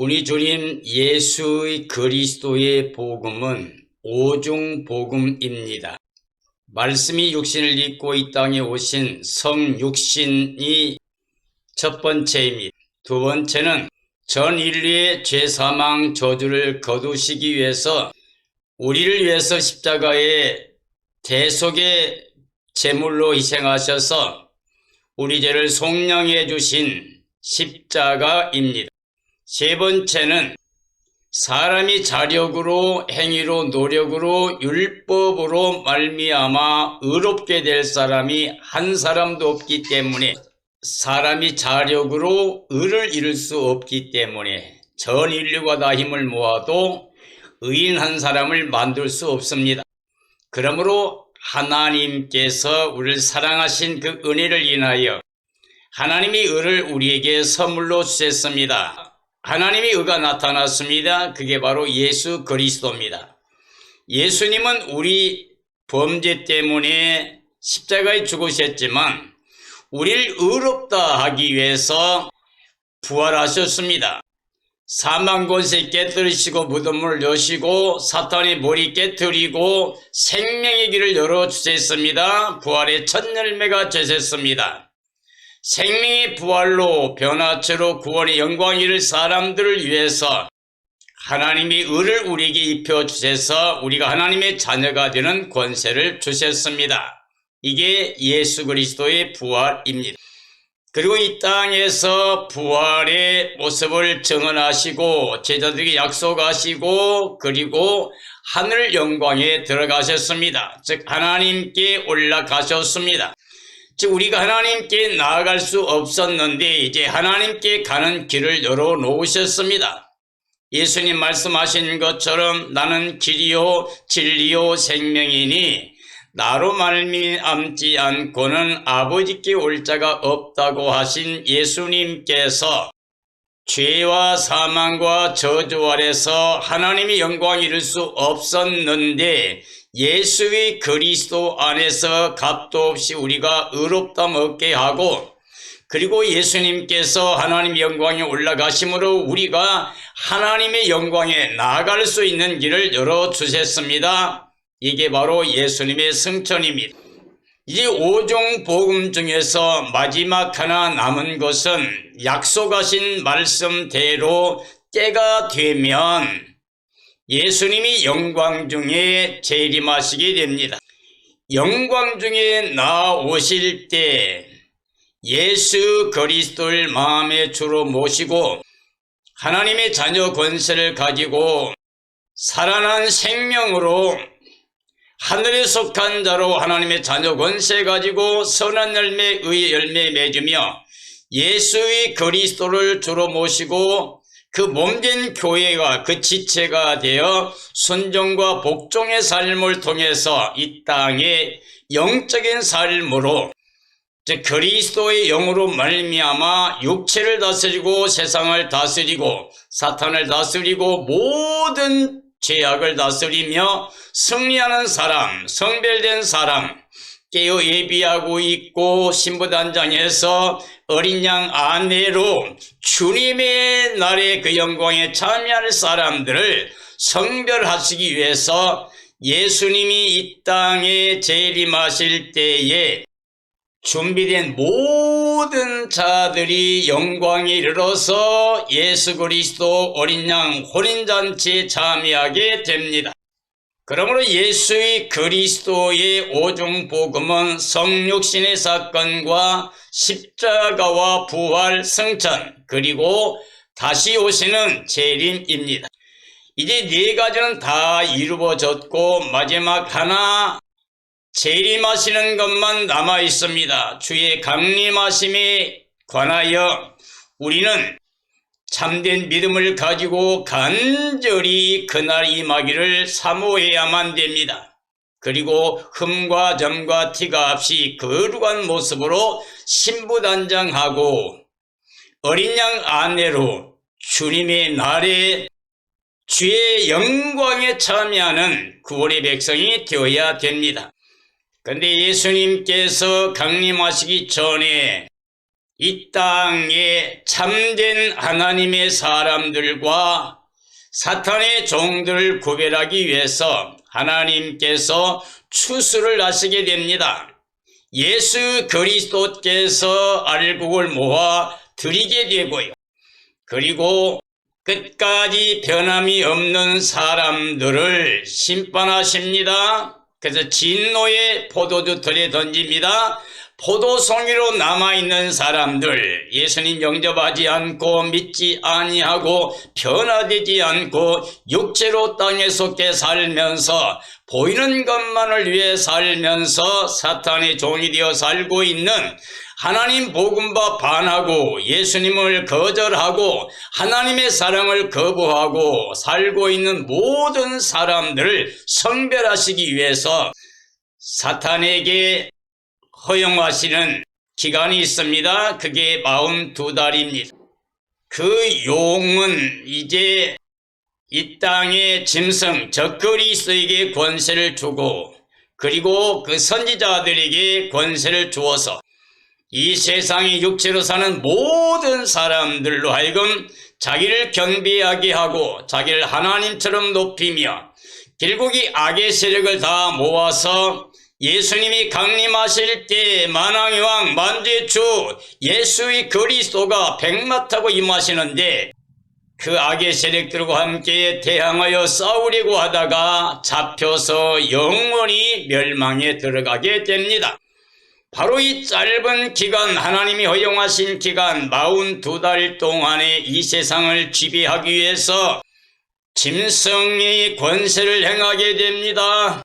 우리 주님 예수의 그리스도의 복음은 오중 복음입니다. 말씀이 육신을 입고 이 땅에 오신 성육신이 첫 번째입니다. 두 번째는 전 인류의 죄사망 저주를 거두시기 위해서 우리를 위해서 십자가에 대속의 제물로 희생하셔서 우리 죄를 속량해 주신 십자가입니다. 세 번째는 사람이 자력으로 행위로 노력으로 율법으로 말미암아 의롭게 될 사람이 한 사람도 없기 때문에 사람이 자력으로 의를 이룰 수 없기 때문에 전 인류가 다 힘을 모아도 의인 한 사람을 만들 수 없습니다. 그러므로 하나님께서 우리를 사랑하신 그 은혜를 인하여 하나님이 의를 우리에게 선물로 주셨습니다. 하나님의 의가 나타났습니다. 그게 바로 예수 그리스도입니다. 예수님은 우리 범죄 때문에 십자가에 죽으셨지만 우리를 의롭다 하기 위해서 부활하셨습니다. 사망 권세 깨뜨리시고 무덤을 여시고 사탄의 머리 깨뜨리고 생명의 길을 열어 주셨습니다. 부활의 첫 열매가 되셨습니다. 생명의 부활로 변화체로 구원의 영광 이를 사람들을 위해서 하나님이 의를 우리에게 입혀 주셔서 우리가 하나님의 자녀가 되는 권세를 주셨습니다. 이게 예수 그리스도의 부활입니다. 그리고 이 땅에서 부활의 모습을 증언하시고 제자들에게 약속하시고 그리고 하늘 영광에 들어가셨습니다. 즉 하나님께 올라가셨습니다. 즉 우리가 하나님께 나아갈 수 없었는데 이제 하나님께 가는 길을 열어 놓으셨습니다. 예수님 말씀하신 것처럼 나는 길이요 진리요 생명이니 나로 말미암지 않고는 아버지께 올 자가 없다고 하신 예수님께서 죄와 사망과 저주 아래서 하나님의 영광 이룰 수 없었는데 예수의 그리스도 안에서 값도 없이 우리가 의롭다 먹게 하고 그리고 예수님께서 하나님의 영광에 올라가심으로 우리가 하나님의 영광에 나아갈 수 있는 길을 열어주셨습니다. 이게 바로 예수님의 승천입니다. 이 오종 복음 중에서 마지막 하나 남은 것은 약속하신 말씀대로 때가 되면 예수님이 영광 중에 재림하시게 됩니다. 영광 중에 나오실 때 예수 그리스도를 마음의 주로 모시고 하나님의 자녀 권세를 가지고 살아난 생명으로 하늘에 속한 자로 하나님의 자녀 권세 가지고 선한 열매, 의 열매 맺으며 예수의 그리스도를 주로 모시고 그 몸된 교회가 그 지체가 되어 순종과 복종의 삶을 통해서 이 땅에 영적인 삶으로 즉 그리스도의 영으로 말미암아 육체를 다스리고 세상을 다스리고 사탄을 다스리고 모든 죄악을 다스리며 승리하는 사람, 성별된 사람, 깨어 예비하고 있고 신부단장에서 어린 양 아내로 주님의 날의 그 영광에 참여할 사람들을 성별하시기 위해서 예수님이 이 땅에 재림하실 때에 준비된 모든 자들이 영광에 이르러서 예수 그리스도 어린 양 혼인잔치에 참여하게 됩니다. 그러므로 예수의 그리스도의 오중 복음은 성육신의 사건과 십자가와 부활 승천 그리고 다시 오시는 재림입니다. 이제 네 가지는 다 이루어졌고 마지막 하나 재림하시는 것만 남아 있습니다. 주의 강림하심에 관하여 우리는 참된 믿음을 가지고 간절히 그날 임하기를 사모해야만 됩니다. 그리고 흠과 점과 티가 없이 거룩한 모습으로 신부단장하고 어린 양 아내로 주님의 날에 주의 영광에 참여하는 구원의 백성이 되어야 됩니다. 근데 예수님께서 강림하시기 전에 이 땅에 참된 하나님의 사람들과 사탄의 종들을 구별하기 위해서 하나님께서 추수를 하시게 됩니다. 예수 그리스도께서 알곡을 모아 드리게 되고요. 그리고 끝까지 변함이 없는 사람들을 심판하십니다. 그래서 진노의 포도주 들에 던집니다. 포도송이로 남아있는 사람들 예수님 영접하지 않고 믿지 아니하고 변화되지 않고 육체로 땅에 속해 살면서 보이는 것만을 위해 살면서 사탄의 종이 되어 살고 있는 하나님 복음과 반하고 예수님을 거절하고 하나님의 사랑을 거부하고 살고 있는 모든 사람들을 성별하시기 위해서 사탄에게 허용하시는 기간이 있습니다. 그게 42달입니다. 그 용은 이제 이 땅의 짐승 적 그리스에게 권세를 주고 그리고 그 선지자들에게 권세를 주어서 이 세상의 육체로 사는 모든 사람들로 하여금 자기를 경배하게 하고 자기를 하나님처럼 높이며 결국 이 악의 세력을 다 모아서 예수님이 강림하실 때 만왕의 왕 만주의 주 예수의 그리스도가 백마 타고 임하시는데 그 악의 세력들과 함께 대항하여 싸우려고 하다가 잡혀서 영원히 멸망에 들어가게 됩니다. 바로 이 짧은 기간 하나님이 허용하신 기간 42달 동안에 이 세상을 지배하기 위해서 짐승의 권세를 행하게 됩니다.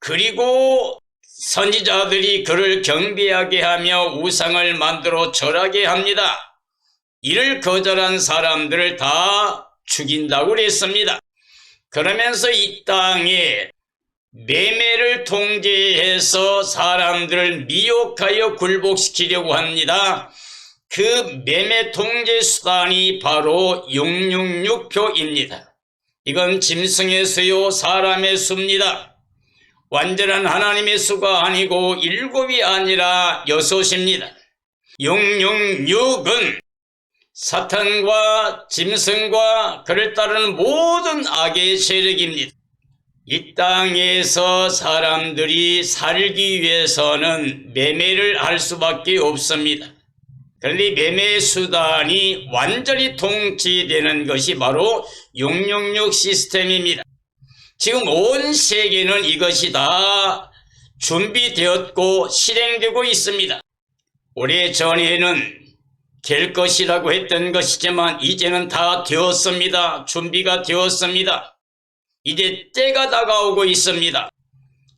그리고 선지자들이 그를 경배하게 하며 우상을 만들어 절하게 합니다. 이를 거절한 사람들을 다 죽인다고 그랬습니다. 그러면서 이 땅에 매매를 통제해서 사람들을 미혹하여 굴복시키려고 합니다. 그 매매 통제 수단이 바로 666표입니다. 이건 짐승의 수요 사람의 수입니다. 완전한 하나님의 수가 아니고 일곱이 아니라 여섯입니다. 666은 사탄과 짐승과 그를 따르는 모든 악의 세력입니다. 이 땅에서 사람들이 살기 위해서는 매매를 할 수밖에 없습니다. 그런데 매매 수단이 완전히 통치되는 것이 바로 666 시스템입니다. 지금 온 세계는 이것이 다 준비되었고 실행되고 있습니다. 오래 전에는 될 것이라고 했던 것이지만 이제는 다 되었습니다. 준비가 되었습니다. 이제 때가 다가오고 있습니다.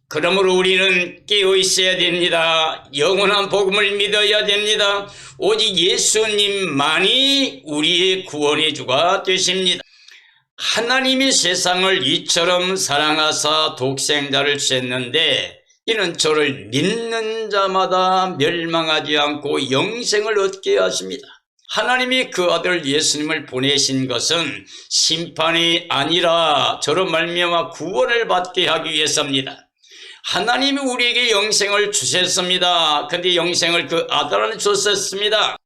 그러므로 우리는 깨어 있어야 됩니다. 영원한 복음을 믿어야 됩니다. 오직 예수님만이 우리의 구원의 주가 되십니다. 하나님이 세상을 이처럼 사랑하사 독생자를 주셨는데 이는 저를 믿는 자마다 멸망하지 않고 영생을 얻게 하십니다. 하나님이 그 아들 예수님을 보내신 것은 심판이 아니라 저로 말미암아 구원을 받게 하기 위해서입니다. 하나님이 우리에게 영생을 주셨습니다. 근데 영생을 그 아들 안에 주셨습니다.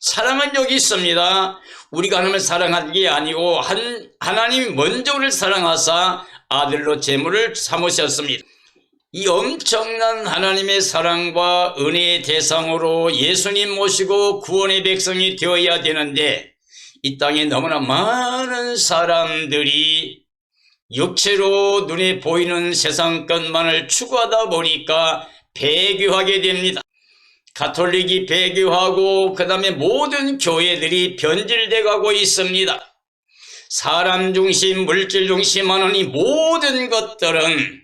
사랑은 여기 있습니다. 우리가 하나님을 사랑한 게 아니고 한, 하나님이 먼저 우리를 사랑하사 아들로 제물을 삼으셨습니다. 이 엄청난 하나님의 사랑과 은혜의 대상으로 예수님 모시고 구원의 백성이 되어야 되는데 이 땅에 너무나 많은 사람들이 육체로 눈에 보이는 세상 것만을 추구하다 보니까 배교하게 됩니다. 가톨릭이 배교하고 그 다음에 모든 교회들이 변질돼 가고 있습니다. 사람 중심, 물질 중심하는 이 모든 것들은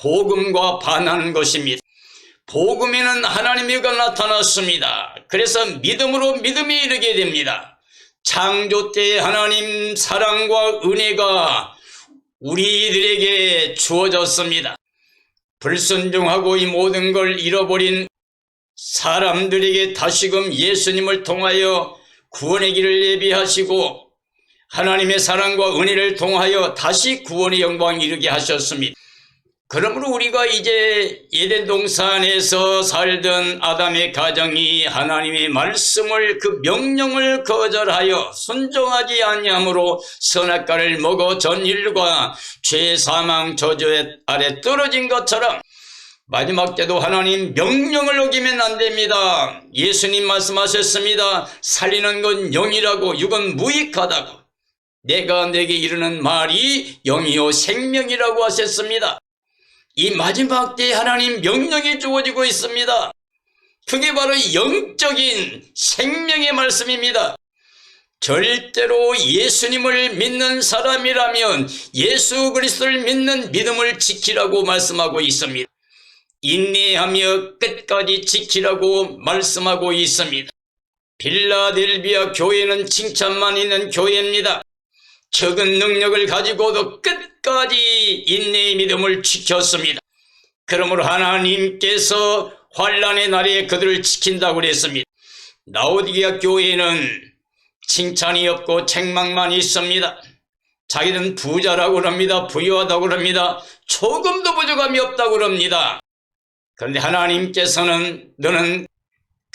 복음과 반하는 것입니다. 복음에는 하나님이가 나타났습니다. 그래서 믿음으로 믿음이 이르게 됩니다. 창조 때 하나님 사랑과 은혜가 우리들에게 주어졌습니다. 불순종하고 이 모든 걸 잃어버린 사람들에게 다시금 예수님을 통하여 구원의 길을 예비하시고 하나님의 사랑과 은혜를 통하여 다시 구원의 영광 이르게 하셨습니다. 그러므로 우리가 이제 예덴 동산에서 살던 아담의 가정이 하나님의 말씀을 그 명령을 거절하여 순종하지 아니함으로 선악과를 먹어 전일과 죄 사망 저주 아래 떨어진 것처럼 마지막 때도 하나님 명령을 어기면 안 됩니다. 예수님 말씀하셨습니다. 살리는 건 영이라고 육은 무익하다고. 내가 내게 이르는 말이 영이요 생명이라고 하셨습니다. 이 마지막 때 하나님 명령이 주어지고 있습니다. 그게 바로 영적인 생명의 말씀입니다. 절대로 예수님을 믿는 사람이라면 예수 그리스도를 믿는 믿음을 지키라고 말씀하고 있습니다. 인내하며 끝까지 지키라고 말씀하고 있습니다. 빌라델비아 교회는 칭찬만 있는 교회입니다. 적은 능력을 가지고도 끝까지 인내의 믿음을 지켰습니다. 그러므로 하나님께서 환란의 날에 그들을 지킨다고 그랬습니다. 나오디게아 교회는 칭찬이 없고 책망만 있습니다. 자기는 부자라고 그럽니다. 부유하다고 그럽니다. 조금도 부족함이 없다고 그럽니다. 그런데 하나님께서는 너는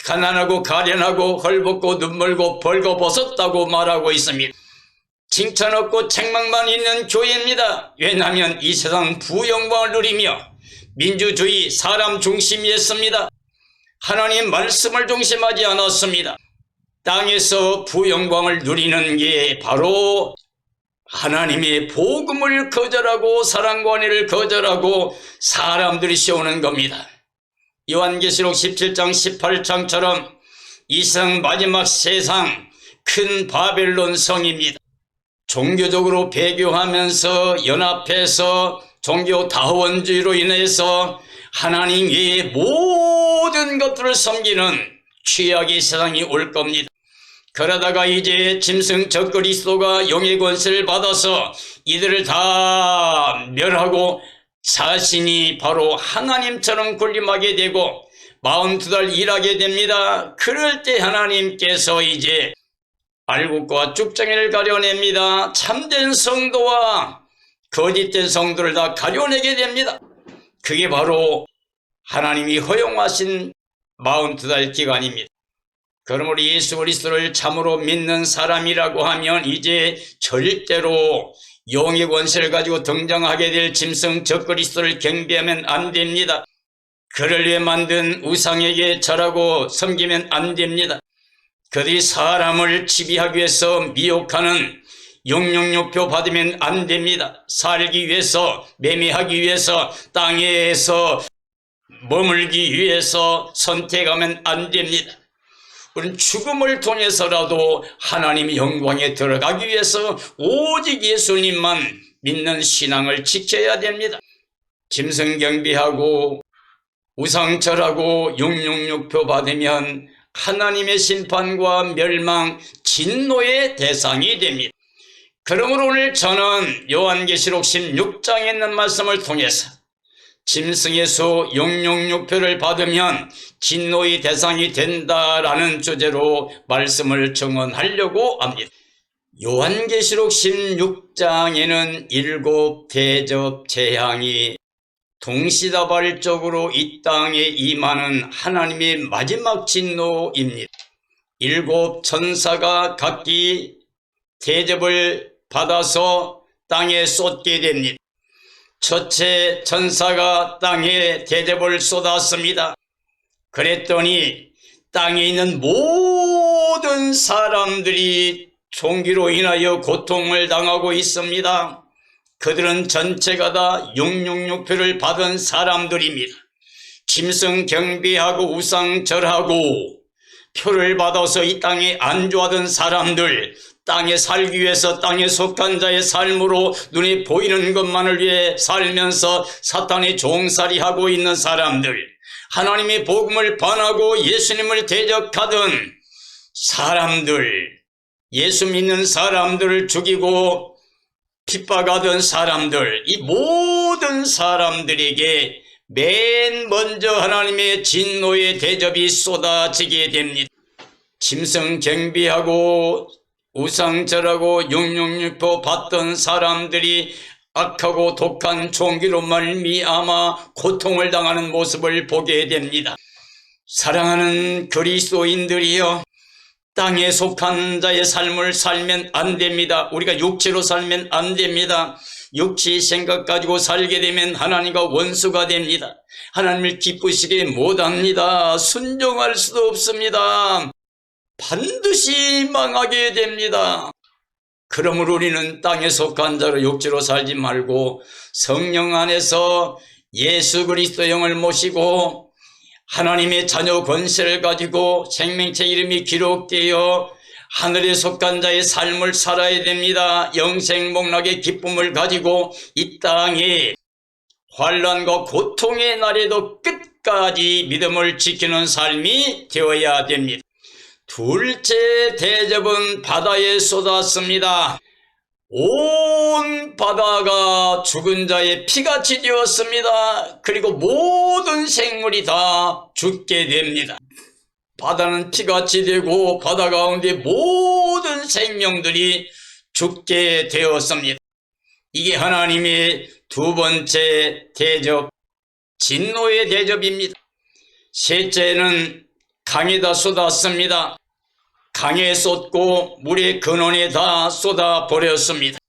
가난하고 가련하고 헐벗고 눈멀고 벌거벗었다고 말하고 있습니다. 칭찬 없고 책망만 있는 교회입니다. 왜냐하면 이 세상 부영광을 누리며 민주주의 사람 중심이었습니다. 하나님 말씀을 중심하지 않았습니다. 땅에서 부영광을 누리는 게 바로 하나님의 복음을 거절하고 사랑과 은혜를 거절하고 사람들이 세우는 겁니다. 요한계시록 17장 18장처럼 이 세상 마지막 세상 큰 바벨론 성입니다. 종교적으로 배교하면서 연합해서 종교 다원주의로 인해서 하나님 외의 모든 것들을 섬기는 취약의 세상이 올 겁니다. 그러다가 이제 짐승 적 그리스도가 영의 권세를 받아서 이들을 다 멸하고 자신이 바로 하나님처럼 군림하게 되고 42달 일하게 됩니다. 그럴 때 하나님께서 이제 알곡과 쭉정이를 가려냅니다. 참된 성도와 거짓된 성도를 다 가려내게 됩니다. 그게 바로 하나님이 허용하신 42달 기간입니다. 그러므로 예수 그리스도를 참으로 믿는 사람이라고 하면 이제 절대로 용의 권세를 가지고 등장하게 될 짐승 적 그리스도를 경배하면 안 됩니다. 그를 위해 만든 우상에게 절하고 섬기면 안 됩니다. 그들이 사람을 지배하기 위해서 미혹하는 용용욕표 받으면 안 됩니다. 살기 위해서 매매하기 위해서 땅에서 머물기 위해서 선택하면 안 됩니다. 우리는 죽음을 통해서라도 하나님의 영광에 들어가기 위해서 오직 예수님만 믿는 신앙을 지켜야 됩니다. 짐승 경비하고 우상철하고 용용욕표 받으면 하나님의 심판과 멸망, 진노의 대상이 됩니다. 그러므로 오늘 저는 요한계시록 16장에 있는 말씀을 통해서 짐승의 수 용용육표를 받으면 진노의 대상이 된다라는 주제로 말씀을 정언하려고 합니다. 요한계시록 16장에는 일곱 대접 재앙이 동시다발적으로 이 땅에 임하는 하나님의 마지막 진노입니다. 일곱 천사가 각기 대접을 받아서 땅에 쏟게 됩니다. 첫째 천사가 땅에 대접을 쏟았습니다. 그랬더니 땅에 있는 모든 사람들이 총기로 인하여 고통을 당하고 있습니다. 그들은 전체가 다 666표를 받은 사람들입니다. 짐승 경비하고 우상절하고 표를 받아서 이 땅에 안주하던 사람들, 땅에 살기 위해서 땅에 속한 자의 삶으로 눈에 보이는 것만을 위해 살면서 사탄의 종살이 하고 있는 사람들, 하나님의 복음을 반하고 예수님을 대적하던 사람들, 예수 믿는 사람들을 죽이고 핍박하던 사람들, 이 모든 사람들에게 맨 먼저 하나님의 진노의 대접이 쏟아지게 됩니다. 짐승 경비하고 우상절하고 666표 받던 사람들이 악하고 독한 종기로 말미암아 고통을 당하는 모습을 보게 됩니다. 사랑하는 그리스도인들이여 땅에 속한 자의 삶을 살면 안 됩니다. 우리가 육체로 살면 안 됩니다. 육체의 생각 가지고 살게 되면 하나님과 원수가 됩니다. 하나님을 기쁘시게 못합니다. 순종할 수도 없습니다. 반드시 망하게 됩니다. 그러므로 우리는 땅에 속한 자로 육체로 살지 말고 성령 안에서 예수 그리스도 영을 모시고 하나님의 자녀 권세를 가지고 생명체 이름이 기록되어 하늘에 속한 자의 삶을 살아야 됩니다. 영생복락의 기쁨을 가지고 이 땅에 환란과 고통의 날에도 끝까지 믿음을 지키는 삶이 되어야 됩니다. 둘째 대접은 바다에 쏟았습니다. 온 바다가 죽은 자의 피같이 되었습니다. 그리고 모든 생물이 다 죽게 됩니다. 바다는 피같이 되고 바다 가운데 모든 생명들이 죽게 되었습니다. 이게 하나님의 두 번째 대접, 진노의 대접입니다. 셋째는 강에다 쏟았습니다. 강에 쏟고 물의 근원에 다 쏟아 버렸습니다.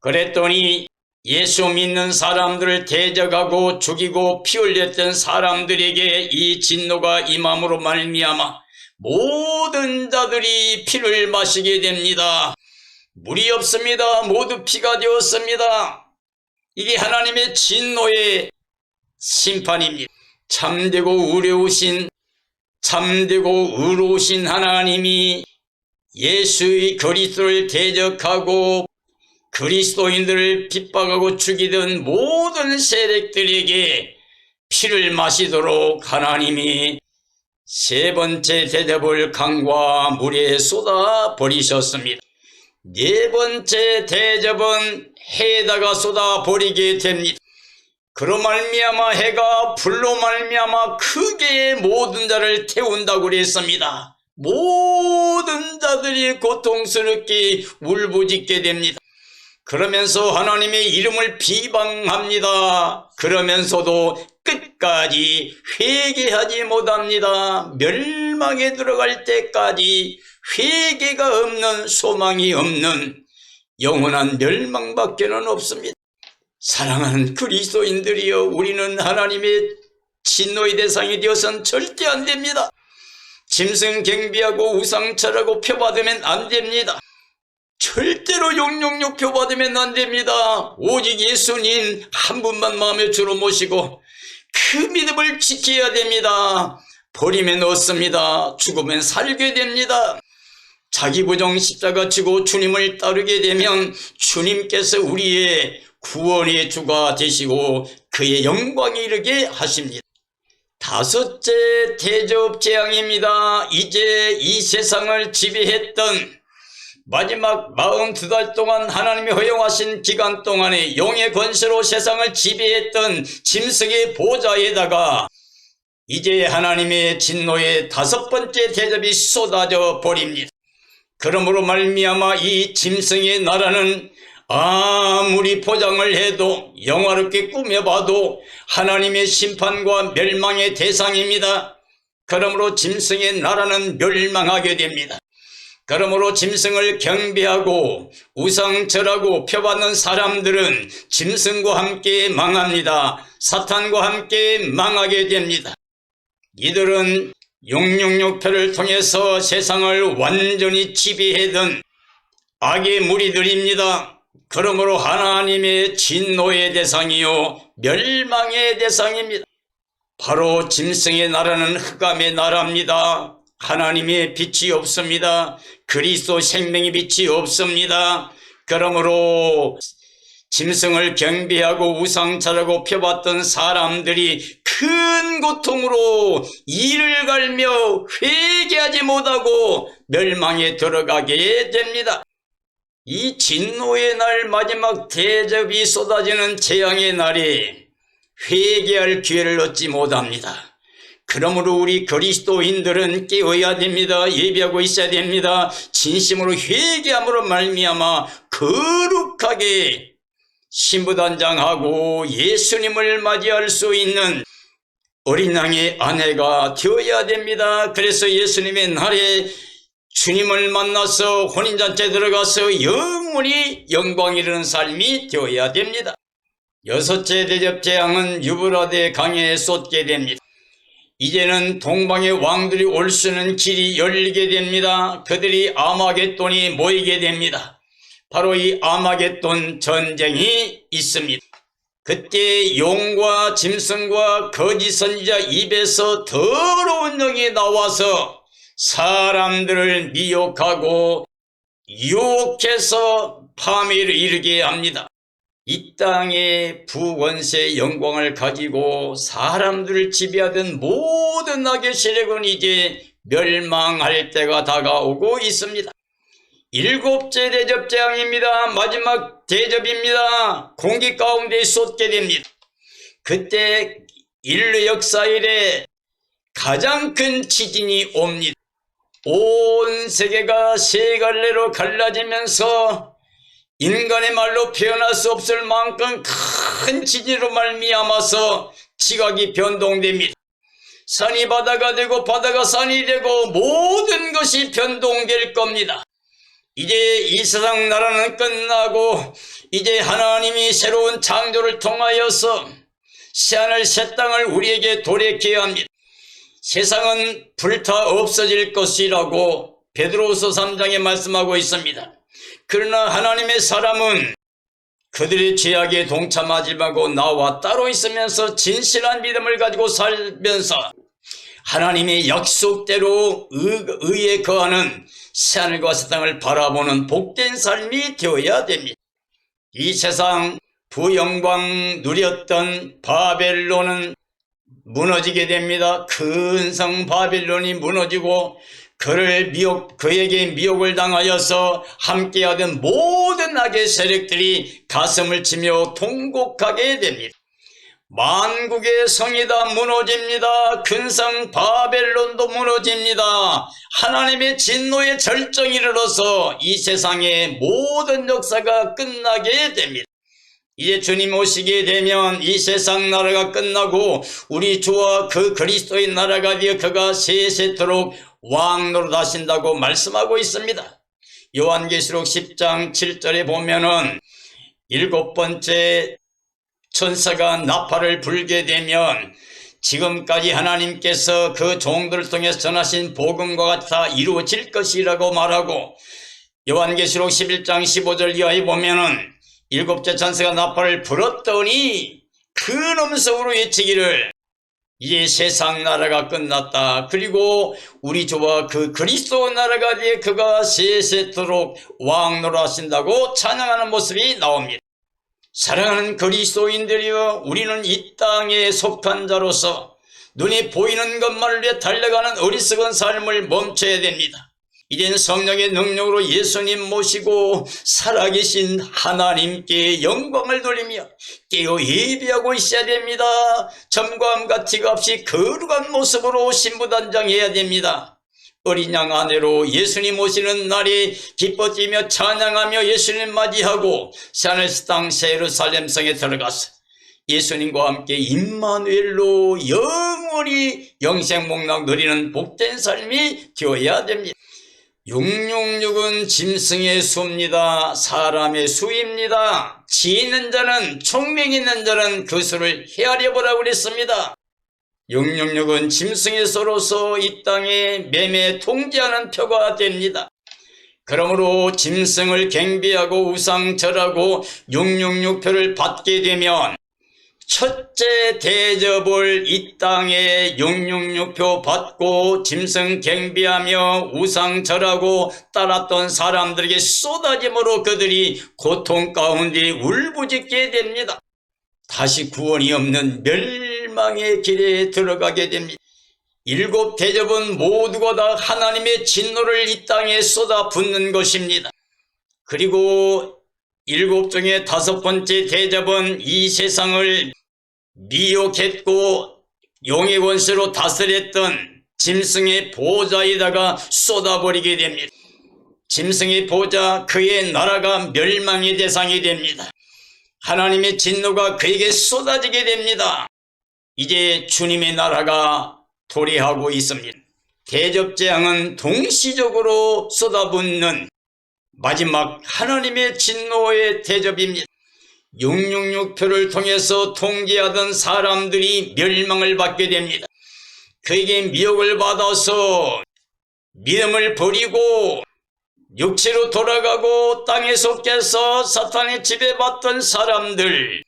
그랬더니 예수 믿는 사람들을 대적하고 죽이고 피 흘렸던 사람들에게 이 진노가 임함으로 말미암아 모든 자들이 피를 마시게 됩니다. 물이 없습니다. 모두 피가 되었습니다. 이게 하나님의 진노의 심판입니다. 참되고 의로우신 참되고 의로우신 하나님이 예수의 그리스도를 대적하고 그리스도인들을 핍박하고 죽이던 모든 세력들에게 피를 마시도록 하나님이 세 번째 대접을 강과 물에 쏟아 버리셨습니다. 네 번째 대접은 해에다가 쏟아 버리게 됩니다. 그로 말미암아 해가 불로 말미암아 크게 모든 자를 태운다고 그랬습니다. 모든 자들이 고통스럽게 울부짖게 됩니다. 그러면서 하나님의 이름을 비방합니다. 그러면서도 끝까지 회개하지 못합니다. 멸망에 들어갈 때까지 회개가 없는 소망이 없는 영원한 멸망밖에는 없습니다. 사랑하는 그리스도인들이여 우리는 하나님의 진노의 대상이 되어서는 절대 안 됩니다. 짐승 경비하고 우상철하고 표받으면 안 됩니다. 절대로 용용욕 표받으면 안 됩니다. 오직 예수님 한 분만 마음의 주로 모시고 그 믿음을 지켜야 됩니다. 버리면 없습니다. 죽으면 살게 됩니다. 자기 부정 십자가 지고 주님을 따르게 되면 주님께서 우리의 구원의 주가 되시고 그의 영광이 이르게 하십니다. 다섯째 대접 재앙입니다. 이제 이 세상을 지배했던 마지막 42달 동안 하나님이 허용하신 기간 동안에 용의 권세로 세상을 지배했던 짐승의 보좌에다가 이제 하나님의 진노의 다섯 번째 대접이 쏟아져 버립니다. 그러므로 말미암아 이 짐승의 나라는 아무리 포장을 해도 영화롭게 꾸며봐도 하나님의 심판과 멸망의 대상입니다. 그러므로 짐승의 나라는 멸망하게 됩니다. 그러므로 짐승을 경배하고 우상절하고 표받는 사람들은 짐승과 함께 망합니다. 사탄과 함께 망하게 됩니다. 이들은 666표를 통해서 세상을 완전히 지배하던 악의 무리들입니다. 그러므로 하나님의 진노의 대상이요 멸망의 대상입니다. 바로 짐승의 나라는 흑암의 나라입니다. 하나님의 빛이 없습니다. 그리스도 생명의 빛이 없습니다. 그러므로 짐승을 경배하고 우상차라고 펴봤던 사람들이 큰 고통으로 이를 갈며 회개하지 못하고 멸망에 들어가게 됩니다. 이 진노의 날 마지막 대접이 쏟아지는 재앙의 날에 회개할 기회를 얻지 못합니다. 그러므로 우리 그리스도인들은 깨어야 됩니다. 예비하고 있어야 됩니다. 진심으로 회개함으로 말미암아 거룩하게 신부단장하고 예수님을 맞이할 수 있는 어린 양의 아내가 되어야 됩니다. 그래서 예수님의 날에 주님을 만나서 혼인잔치에 들어가서 영원히 영광 이르는 삶이 되어야 됩니다. 여섯째 대접 재앙은 유브라데 강에 쏟게 됩니다. 이제는 동방의 왕들이 올 수 있는 길이 열리게 됩니다. 그들이 아마겟돈이 모이게 됩니다. 바로 이 아마겟돈 전쟁이 있습니다. 그때 용과 짐승과 거짓 선지자 입에서 더러운 영이 나와서 사람들을 미혹하고 유혹해서 파멸을 이르게 합니다. 이 땅의 부원세의 영광을 가지고 사람들을 지배하던 모든 악의 세력은 이제 멸망할 때가 다가오고 있습니다. 일곱째 대접 재앙입니다. 마지막 대접입니다. 공기 가운데 쏟게 됩니다. 그때 인류 역사 이래 가장 큰 지진이 옵니다. 온 세계가 세 갈래로 갈라지면서 인간의 말로 표현할 수 없을 만큼 큰 지진으로 말미암아서 지각이 변동됩니다. 산이 바다가 되고 바다가 산이 되고 모든 것이 변동될 겁니다. 이제 이 세상 나라는 끝나고 이제 하나님이 새로운 창조를 통하여서 새하늘 새 땅을 우리에게 돌이켜야 합니다. 세상은 불타 없어질 것이라고 베드로후서 3장에 말씀하고 있습니다. 그러나 하나님의 사람은 그들의 죄악에 동참하지 말고 나와 따로 있으면서 진실한 믿음을 가지고 살면서 하나님의 약속대로 의, 의에 거하는 새하늘과 새 땅을 바라보는 복된 삶이 되어야 됩니다. 이 세상 부영광 누렸던 바벨론은 무너지게 됩니다. 큰 성 바빌론이 무너지고 그를 미혹, 그에게 미혹을 당하여서 함께하던 모든 악의 세력들이 가슴을 치며 통곡하게 됩니다. 만국의 성이 다 무너집니다. 큰성 바벨론도 무너집니다. 하나님의 진노의 절정이 이르러서 이 세상의 모든 역사가 끝나게 됩니다. 이제 주님 오시게 되면 이 세상 나라가 끝나고 우리 주와 그 그리스도의 나라가 되어 그가 세세토록 왕노로 하신다고 말씀하고 있습니다. 요한계시록 10장 7절에 보면은 일곱 번째 천사가 나팔을 불게 되면 지금까지 하나님께서 그 종들을 통해서 전하신 복음과 같아 이루어질 것이라고 말하고 요한계시록 11장 15절 이하에 보면은 일곱째 천사가 나팔을 불었더니 큰 음성으로 외치기를 이제 세상 나라가 끝났다. 그리고 우리 주와 그 그리스도 나라가 되어 그가 세세토록 왕노로 하신다고 찬양하는 모습이 나옵니다. 사랑하는 그리스도인들이여 우리는 이 땅에 속한 자로서 눈에 보이는 것만을 위해 달려가는 어리석은 삶을 멈춰야 됩니다. 이젠 성령의 능력으로 예수님 모시고 살아계신 하나님께 영광을 돌리며 깨어 예비하고 있어야 됩니다. 점과함과 티가 없이 거룩한 모습으로 신부단장해야 됩니다. 어린 양 아내로 예수님 오시는 날이 기뻐 뛰며 찬양하며 예수님 맞이하고 새하늘 땅 세루살렘 성에 들어가서 예수님과 함께 임마누엘로 영원히 영생 목락 누리는 복된 삶이 되어야 됩니다. 666은 짐승의 수입니다. 사람의 수입니다. 지 있는 자는 총명 있는 자는 그 수를 헤아려 보라고 그랬습니다. 666은 짐승의 수로서 이 땅에 매매 통제하는 표가 됩니다. 그러므로 짐승을 경배하고 우상절하고 666표를 받게 되면 첫째 대접을 이 땅에 666표 받고 짐승 경비하며 우상 절하고 따랐던 사람들에게 쏟아짐으로 그들이 고통 가운데 울부짖게 됩니다. 다시 구원이 없는 멸망의 길에 들어가게 됩니다. 일곱 대접은 모두가 다 하나님의 진노를 이 땅에 쏟아 붓는 것입니다. 그리고 일곱 중에 다섯 번째 대접은 이 세상을 미혹했고 용의 권세로 다스렸던 짐승의 보좌에다가 쏟아버리게 됩니다. 짐승의 보좌 그의 나라가 멸망의 대상이 됩니다. 하나님의 진노가 그에게 쏟아지게 됩니다. 이제 주님의 나라가 도래하고 있습니다. 대접재앙은 동시적으로 쏟아붓는 마지막 하나님의 진노의 대접입니다. 666표를 통해서 통제하던 사람들이 멸망을 받게 됩니다. 그에게 미혹을 받아서 믿음을 버리고 육체로 돌아가고 땅에 속해서 사탄의 지배받던 사람들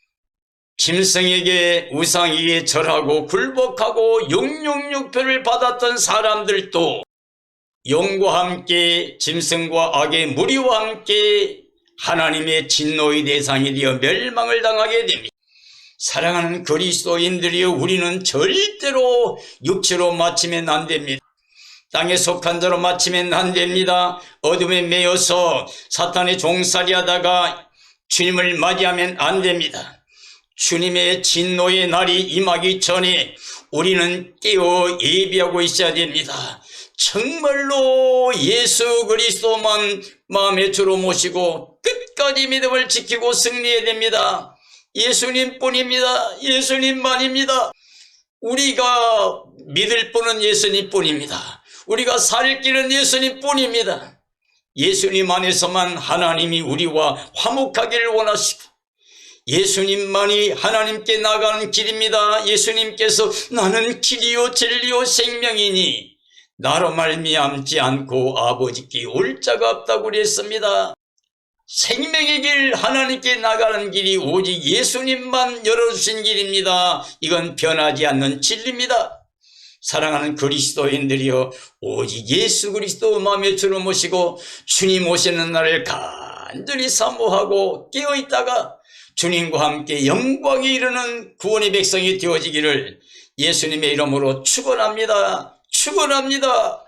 짐승에게 우상에게 절하고 굴복하고 666표를 받았던 사람들도 용과 함께 짐승과 악의 무리와 함께 하나님의 진노의 대상이 되어 멸망을 당하게 됩니다. 사랑하는 그리스도인들이여 우리는 절대로 육체로 맞추면 안 됩니다. 땅에 속한 자로 맞추면 안 됩니다. 어둠에 매여서 사탄의 종살이 하다가 주님을 맞이하면 안 됩니다. 주님의 진노의 날이 임하기 전에 우리는 깨어 예비하고 있어야 됩니다. 정말로 예수 그리스도만 마음의 주로 모시고 끝까지 믿음을 지키고 승리해야 됩니다. 예수님 뿐입니다. 예수님만입니다. 우리가 믿을 분은 예수님 뿐입니다. 우리가 살 길은 예수님 뿐입니다. 예수님 안에서만 하나님이 우리와 화목하기를 원하시고 예수님만이 하나님께 나가는 길입니다. 예수님께서 나는 길이요 진리요 생명이니 나로 말미암지 않고 아버지께 올 자가 없다고 그랬습니다. 생명의 길 하나님께 나가는 길이 오직 예수님만 열어주신 길입니다. 이건 변하지 않는 진리입니다. 사랑하는 그리스도인들이여 오직 예수 그리스도 마음에 주로 모시고 주님 오시는 날을 간절히 사모하고 깨어있다가 주님과 함께 영광에 이르는 구원의 백성이 되어지기를 예수님의 이름으로 축원합니다. 축원합니다.